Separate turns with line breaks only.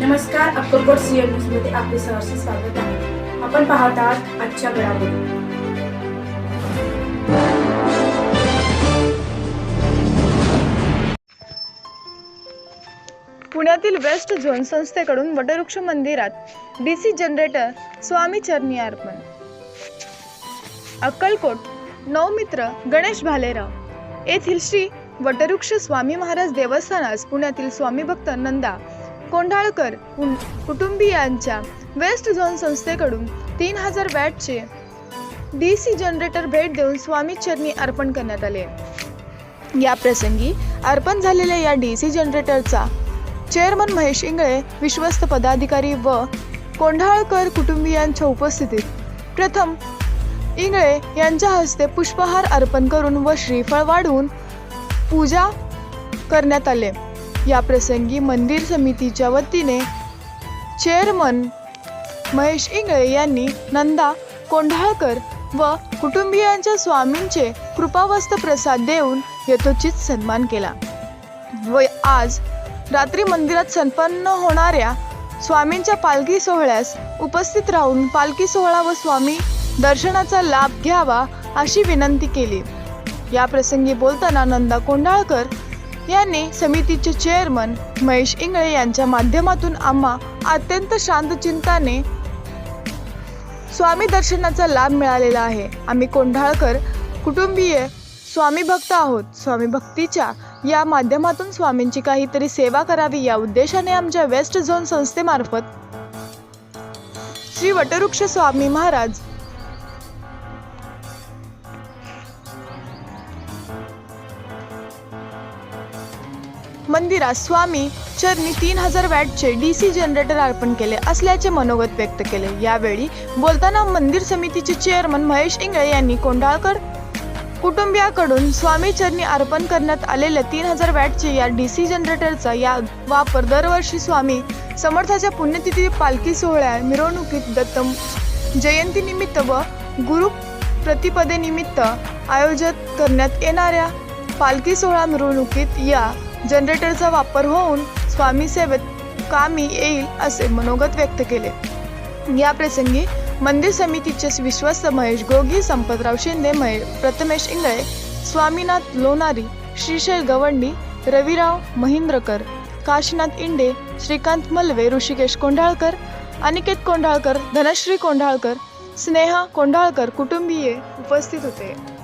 नमस्कार अक्कलकोट सीएम न्यूजमध्ये आपले सहर्ष स्वागत आहे. आपण पाहत आहात आजच्या घडामोडी.
पुण्यातील वेस्ट झोन संस्थेकडून वटवृक्ष मंदिरात डीसी जनरेटर स्वामी चरणी अर्पण. अक्कलकोट नवमित्र गणेश भालेराव येथील श्री वटवृक्ष स्वामी महाराज देवस्थानास पुण्यातील स्वामी भक्त नंदा कोंढाळकर कुं- कुटुंबियांच्या वेस्ट झोन संस्थेकडून तीन हजार वॅटचे डी सी जनरेटर भेट देऊन स्वामी चरणी अर्पण करण्यात आले. या प्रसंगी अर्पण झालेल्या या डी सी जनरेटरचा चेअरमन महेश इंगळे विश्वस्त पदाधिकारी व कोंढाळकर कुटुंबियांच्या उपस्थितीत प्रथम इंगळे यांच्या हस्ते पुष्पहार अर्पण करून व श्रीफळ वाढवून पूजा करण्यात आले. या प्रसंगी मंदिर समितीच्या वतीने चेअरमन महेश इंगळे यांनी नंदा कोंढाळकर व कुटुंबियांच्या स्वामींचे कृपावस्त प्रसाद देऊन यथोचित सन्मान केला. व आज रात्री मंदिरात संपन्न होणाऱ्या स्वामींच्या पालखी सोहळ्यास उपस्थित राहून पालखी सोहळा व स्वामी दर्शनाचा लाभ घ्यावा अशी विनंती केली. या प्रसंगी बोलताना नंदा कोंढाळकर यांनी समितीचे चेअरमन महेश इंगळे यांच्या माध्यमातून आम्हा अत्यंत शांत चिंताने स्वामी दर्शनाचा लाभ मिळालेला आहे. आम्ही कोंढाळकर कुटुंबीय स्वामी भक्त आहोत. स्वामी भक्तीच्या या माध्यमातून स्वामींची काहीतरी सेवा करावी या उद्देशाने आमच्या वेस्ट झोन संस्थेमार्फत श्री वटवृक्ष स्वामी महाराज मंदिरात स्वामी चरणी तीन हजार वॅटचे डी सी जनरेटर अर्पण केले असल्याचे मनोगत व्यक्त केले. यावेळी बोलताना मंदिर समितीचे चेअरमन महेश इंगळे यांनी कोंढाळकर कुटुंबियाकडून स्वामी चरणी अर्पण करण्यात आलेल्या तीन हजार वॅटचे या डी सी जनरेटरचा या वापर दरवर्षी स्वामी समर्थाच्या पुण्यतिथी पालखी सोहळ्या मिरवणुकीत दत्तम जयंतीनिमित्त व गुरु प्रतिपदेनिमित्त आयोजित करण्यात येणाऱ्या पालखी सोहळा मिरवणुकीत या जनरेटरचा वापर होऊन स्वामी सेवेत कामी येईल असे मनोगत व्यक्त केले. या प्रसंगी मंदिर समितीचे विश्वस्त महेश गोगी संपतराव शिंदे महे प्रथमेश इंगळे स्वामीनाथ लोणारी श्रीशैल गवंडी रविराव महिंद्रकर काशीनाथ इंडे श्रीकांत मल्वे ऋषिकेश कोंढाळकर अनिकेत कोंढाळकर धनश्री कोंढाळकर स्नेहा कोंढाळकर कुटुंबीय उपस्थित होते.